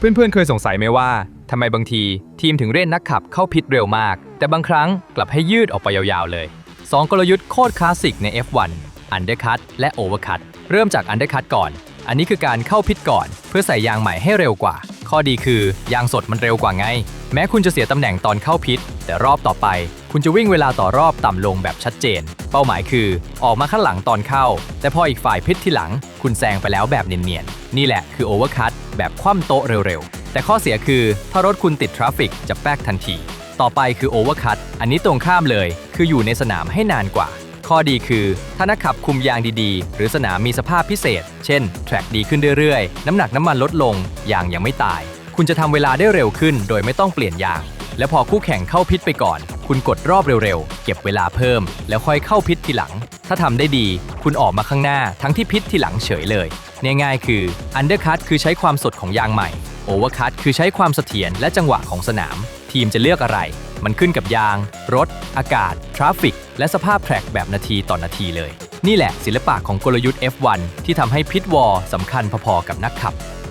เพื่อนๆ เคยสงสัยไหมว่าทำไมบางทีทีมถึงเร่นนักขับเข้าพิษเร็วมาก แต่บางครั้งกลับให้ยืดออกไปยาวๆเลย 2 กลยุทธ์โคตรคลาสสิกใน F1 Undercut และ Overcut เริ่มจาก Undercut ก่อน อันนี้คือการเข้าพิษก่อน เพื่อใส่ยางใหม่ให้เร็วกว่า ข้อดีคือยางสดมันเร็วกว่าไง แม้คุณจะเสียตำแหน่งตอนเข้าพิษ แต่รอบต่อไป คุณจะวิ่งเวลาต่อรอบต่ำลงแบบชัดเจน เป้าหมายคือ ออกมาข้างหลังตอนเข้า แต่พออีกฝ่ายพิษที่หลัง คุณแซงไปแล้วแบบเนียนๆ นี่แหละคือ Overcut แบบคว่ำโต๊ะเร็วๆ แต่ข้อเสียคือถ้ารถคุณติดทราฟฟิกจะแป๊กทันที ต่อไปคือ Overcut อันนี้ตรงข้ามเลย คืออยู่ในสนามให้นานกว่า ข้อดีคือ ถ้านักขับคุมยางดีๆ หรือสนามมีสภาพพิเศษ เช่น แทร็กดีขึ้นเรื่อยๆ น้ำหนักน้ำมันลดลง ยางยังไม่ตาย คุณจะทำเวลาได้เร็วขึ้น โดยไม่ต้องเปลี่ยนยาง และพอคู่แข่งเข้าพิษไปก่อน คุณกดรอบเร็วๆ เก็บเวลาเพิ่ม แล้วค่อยเข้าพิษทีหลัง ถ้าทำได้ดี คุณออกมาข้างหน้า ทั้งที่พิษทีหลังเฉยเลยง่ายๆคือ Undercut คือใช้ความสดของยางใหม่ Overcut คือใช้ความเสถียรและจังหวะของสนาม ทีมจะเลือกอะไร มันขึ้นกับยาง รถ อากาศทราฟฟิก และสภาพแทร็กแบบนาทีต่อนาทีเลย นี่แหละศิลปะของกลยุทธ์ F1 ที่ทำให้พิทวอลสำคัญพอๆกับนักขับ